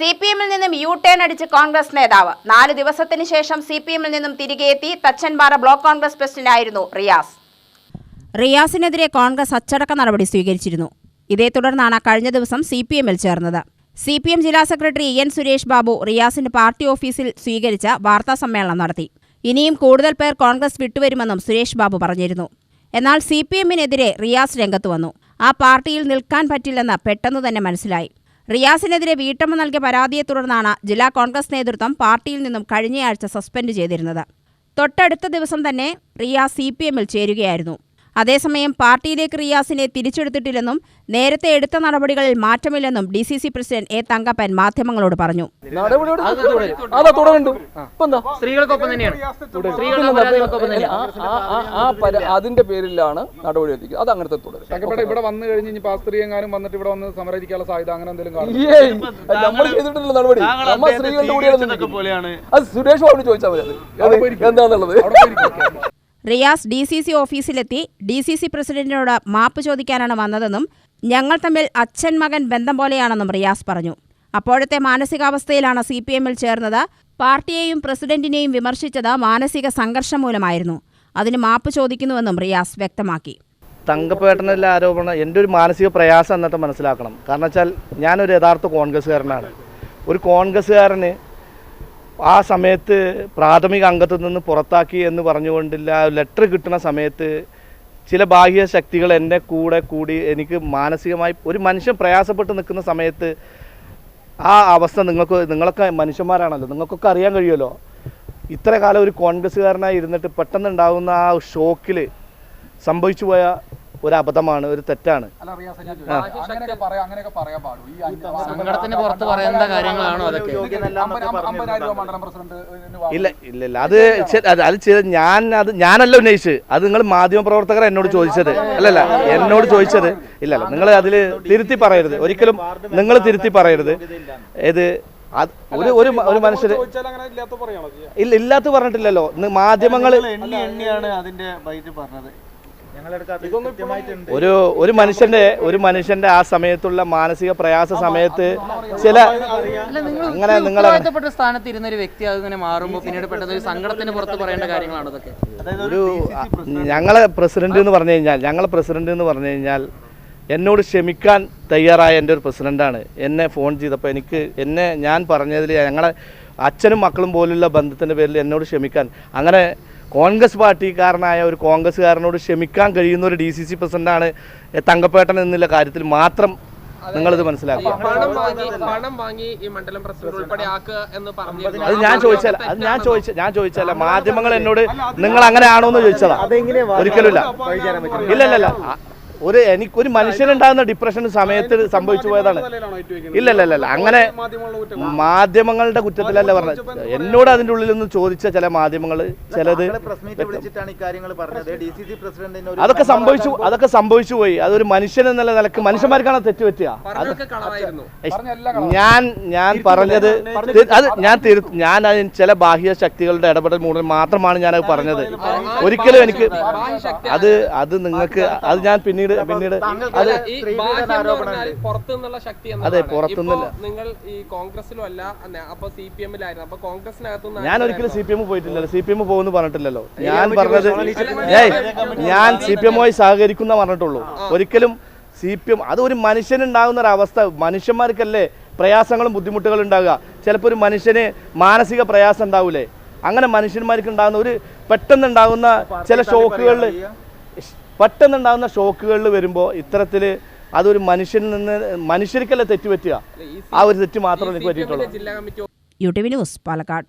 C P എമ്മിൽ നിന്നും U turn അടിച്ച് കോൺഗ്രസ് നേതാവ്. നാല് ദിവസത്തിന് ശേഷം സി പി എമ്മിൽ നിന്നും തിരികെ എത്തി തച്ചൻപാറ ബ്ലോക്ക് കോൺഗ്രസ് പ്രസിഡന്റായിരുന്നു റിയാസ്. റിയാസിനെതിരെ കോൺഗ്രസ് അച്ചടക്ക നടപടി സ്വീകരിച്ചിരുന്നു. ഇതേ തുടർന്നാണ് കഴിഞ്ഞ ദിവസം സി പി എമ്മിൽ ചേർന്നത്. സി പി എം ജില്ലാ സെക്രട്ടറി എൻ സുരേഷ് ബാബു റിയാസിന്റെ പാർട്ടി ഓഫീസിൽ സ്വീകരിച്ച വാർത്താ സമ്മേളനം നടത്തി. ഇനിയും കൂടുതൽ പേർ കോൺഗ്രസ് വിട്ടുവരുമെന്നും സുരേഷ് ബാബു പറഞ്ഞിരുന്നു. എന്നാൽ സി പി എമ്മിനെതിരെ റിയാസ് രംഗത്ത് വന്നു. ആ പാർട്ടിയിൽ നിൽക്കാൻ പറ്റില്ലെന്ന് പെട്ടെന്ന് തന്നെ മനസ്സിലായി. റിയാസിനെതിരെ വീട്ടമ്മ നൽകിയ പരാതിയെ തുടർന്നാണ് ജില്ലാ കോൺഗ്രസ് നേതൃത്വം പാർട്ടിയിൽ നിന്നും കഴിഞ്ഞയാഴ്ച സസ്പെൻഡ് ചെയ്തിരുന്നത്. തൊട്ടടുത്ത ദിവസം തന്നെ റിയാസ് സി ചേരുകയായിരുന്നു. അതേസമയം പാർട്ടിയിലേക്ക് റിയാസിനെ തിരിച്ചെടുത്തിട്ടില്ലെന്നും നേരത്തെ എടുത്ത നടപടികളിൽ മാറ്റമില്ലെന്നും D C C president A Thankappan മാധ്യമങ്ങളോട് പറഞ്ഞു. അതിന്റെ പേരിലാണ് നടപടി അത് അങ്ങനത്തെ ഇവിടെ വന്നു കഴിഞ്ഞ് ഇനി സ്ത്രീ എങ്ങാനും വന്നിട്ട് ഇവിടെ വന്ന് സമരരിക്കാനുള്ള സാധ്യത അങ്ങനെ എന്തെങ്കിലും നമ്മൾ ചെയ്തിട്ടില്ല നടപടി. നമ്മൾ സ്ത്രീകളുടെ കൂടെയാണ് അത് സുരേഷ് ബാബു ചോദിച്ചാൽ മതി അത്. അത് എന്താന്നുള്ളത്? റിയാസ് ഡി സി സി ഓഫീസിലെത്തി ഡി സി സി പ്രസിഡന്റിനോട് മാപ്പ് ചോദിക്കാനാണ് വന്നതെന്നും ഞങ്ങൾ തമ്മിൽ അച്ഛൻ മകൻ ബന്ധം പോലെയാണെന്നും റിയാസ് പറഞ്ഞു. അപ്പോഴത്തെ മാനസികാവസ്ഥയിലാണ് സി പി എമ്മിൽ ചേർന്നത്. പാർട്ടിയെയും പ്രസിഡന്റിനെയും വിമർശിച്ചത് മാനസിക സംഘർഷം മൂലമായിരുന്നു. അതിന് മാപ്പ് ചോദിക്കുന്നുവെന്നും റിയാസ് വ്യക്തമാക്കി. തങ്കപ്പേട്ടനിലെ ആരോപണം? എന്റെ ഒരു മാനസിക പ്രയാസം എന്നിട്ട് മനസ്സിലാക്കണം. കാരണം വെച്ചാൽ ഞാനൊരു യഥാർത്ഥ കോൺഗ്രസ്സുകാരനാണ്. ഒരു കോൺഗ്രസ്സുകാരന് ആ സമയത്ത് പ്രാഥമിക അംഗത്വത്തിൽ നിന്ന് പുറത്താക്കി എന്ന് പറഞ്ഞുകൊണ്ടില്ല. ലെറ്റർ കിട്ടുന്ന സമയത്ത് ചില ബാഹ്യ ശക്തികൾ എന്റെ കൂടെ കൂടി എനിക്ക് മാനസികമായി ഒരു മനുഷ്യൻ പ്രയാസപ്പെട്ട് നിൽക്കുന്ന സമയത്ത് ആ അവസ്ഥ നിങ്ങൾക്ക് നിങ്ങളൊക്കെ മനുഷ്യന്മാരാണല്ലോ. നിങ്ങൾക്കൊക്കെ അറിയാൻ കഴിയുമല്ലോ. ഇത്ര കാലം ഒരു കോൺഗ്രസ്സുകാരനായി ഇരുന്നിട്ട് പെട്ടെന്നുണ്ടാകുന്ന ആ ഷോക്കിൽ സംഭവിച്ചു പോയ ഒരു അബദ്ധമാണ് ഒരു തെറ്റാണ് ഇല്ല ഇല്ല ഇല്ല. അത് അത് ഞാൻ അത് ഞാനല്ല ഉന്നയിച്ച് അത് നിങ്ങൾ മാധ്യമ പ്രവർത്തകർ എന്നോട് ചോദിച്ചത്. അല്ലല്ല എന്നോട് ചോദിച്ചത്. ഇല്ലല്ല നിങ്ങൾ അതിൽ തിരുത്തി പറയരുത്. ഒരിക്കലും നിങ്ങൾ തിരുത്തി പറയരുത്. ഇത് അത് ഒരു ഒരു ഒരു മനുഷ്യര് ഇല്ല ഇല്ലാത്ത പറഞ്ഞിട്ടില്ലല്ലോ. മാധ്യമങ്ങൾ എണ്ണി എണ്ണിയാണ് അതിന്റെ ബൈറ്റ് പറഞ്ഞത്. ഞങ്ങളെടുത്ത് അത് കൃത്യമായിട്ടുണ്ട് ഒരു ഒരു മനുഷ്യന്റെ ഒരു മനുഷ്യന്റെ ആ സമയത്തുള്ള മാനസിക പ്രയാസ സമയത്ത് ചില അങ്ങനെ നിങ്ങൾ സ്ഥാനത്ത് ഇരുന്ന ഒരു വ്യക്തി അത് ഇങ്ങനെ മാറുമ്പോൾ പിന്നീട് പെട്ടെന്ന് ഒരു സങ്കടത്തിന് പുറത്ത് പറയേണ്ട കാര്യങ്ങളാണ് അതൊക്കെ ഒരു ഞങ്ങളെ പ്രസിഡന്റ് എന്ന് പറഞ്ഞു കഴിഞ്ഞാൽ ഞങ്ങളെ പ്രസിഡന്റ് എന്ന് പറഞ്ഞു കഴിഞ്ഞാൽ എന്നോട് ക്ഷമിക്കാൻ തയ്യാറായ എന്റെ ഒരു പ്രസിഡന്റാണ്. എന്നെ ഫോൺ ചെയ്തപ്പോൾ എനിക്ക് എന്നെ ഞാൻ പറഞ്ഞതിൽ ഞങ്ങളെ അച്ഛനും മക്കളും പോലുള്ള ബന്ധത്തിന്റെ പേരിൽ എന്നോട് ക്ഷമിക്കാൻ. അങ്ങനെ കോൺഗ്രസ് പാർട്ടിക്കാരനായ ഒരു കോൺഗ്രസ്സുകാരനോട് ക്ഷമിക്കാൻ കഴിയുന്ന ഒരു ഡി സി സി പ്രസിഡന്റാണ് തങ്കപ്പേട്ടൻ എന്നുള്ള കാര്യത്തിൽ മാത്രം നിങ്ങളിത് മനസ്സിലാക്കുക. പണം വാങ്ങി പണം വാങ്ങി ഈ മണ്ഡലം പ്രസിഡന്റ് ഉൾപ്പെടെ ആക്കുക എന്ന് പറഞ്ഞിരുന്നു. അത് ഞാൻ ചോദിച്ചാൽ അത് ഞാൻ ചോദിച്ച ഞാൻ ചോദിച്ചല്ല മാധ്യമങ്ങൾ എന്നോട് നിങ്ങൾ അങ്ങനെ ആണോ എന്ന് ചോദിച്ചതാ. ഒരിക്കലും ഇല്ല ഇല്ല ഇല്ല ഇല്ല ആ, ഒരു എനിക്ക് ഒരു മനുഷ്യനുണ്ടാകുന്ന ഡിപ്രഷൻ സമയത്ത് സംഭവിച്ചു പോയതാണ് ഇല്ലല്ല ഇല്ല ഇല്ല ഇല്ല അങ്ങനെ മാധ്യമങ്ങളുടെ കുറ്റത്തിലല്ല പറഞ്ഞത് എന്നോട് അതിന്റെ ഉള്ളിൽ നിന്ന് ചോദിച്ച ചില മാധ്യമങ്ങൾ ചിലത് അതൊക്കെ സംഭവിച്ചു അതൊക്കെ സംഭവിച്ചു പോയി അതൊരു മനുഷ്യൻ എന്നുള്ള നിലയ്ക്ക് മനുഷ്യന്മാർക്കാണ് തെറ്റ് പറ്റുക ഞാൻ ഞാൻ പറഞ്ഞത് അത് ഞാൻ തിരു ഞാൻ അതിന് ചില ബാഹ്യ ശക്തികളുടെ ഇടപെടൽ മൂലം മാത്രമാണ് ഞാൻ അത് പറഞ്ഞത് ഒരിക്കലും എനിക്ക് അത് അത് നിങ്ങൾക്ക് അത് ഞാൻ പിന്നീട് പിന്നീട് പിന്നീട് പുറത്തുനിന്നുള്ള ശക്തി അതെ. പുറത്തുനിന്നില്ല. നിങ്ങൾ ഈ കോൺഗ്രസിലും അല്ല അപ്പൊ സി പി എമ്മിലായിരുന്നു. അപ്പൊ കോൺഗ്രസിനകത്ത് ഞാൻ ഒരിക്കലും സി പി എം പോയിട്ടില്ലല്ലോ. സി പി എം പോകുന്നു പറഞ്ഞിട്ടില്ലല്ലോ. ഞാൻ പറഞ്ഞത് ഞാൻ സി പി എമ്മുമായി സഹകരിക്കുന്ന പറഞ്ഞിട്ടുള്ളൂ. ഒരിക്കലും സി പി എം അത് ഒരു മനുഷ്യനുണ്ടാകുന്ന ഒരു അവസ്ഥ. മനുഷ്യന്മാർക്കല്ലേ പ്രയാസങ്ങളും ബുദ്ധിമുട്ടുകളും ഉണ്ടാകുക? ചിലപ്പോൾ ഒരു മനുഷ്യന് മാനസിക പ്രയാസം ഉണ്ടാവൂലേ? അങ്ങനെ മനുഷ്യന്മാർക്ക് ഉണ്ടാകുന്ന ഒരു പെട്ടെന്നുണ്ടാകുന്ന ചില ഷോക്കുകളിൽ പെട്ടെന്നുണ്ടാകുന്ന ഷോക്കുകളിൽ വരുമ്പോൾ ഇത്തരത്തിൽ അതൊരു മനുഷ്യനിൽ നിന്ന് മനുഷ്യർക്കല്ലേ തെറ്റ് പറ്റുക ആ ഒരു തെറ്റ് മാത്രമേ എനിക്ക് പറ്റിയിട്ടുള്ളൂ ജില്ലാ committee U T V news Palakkad.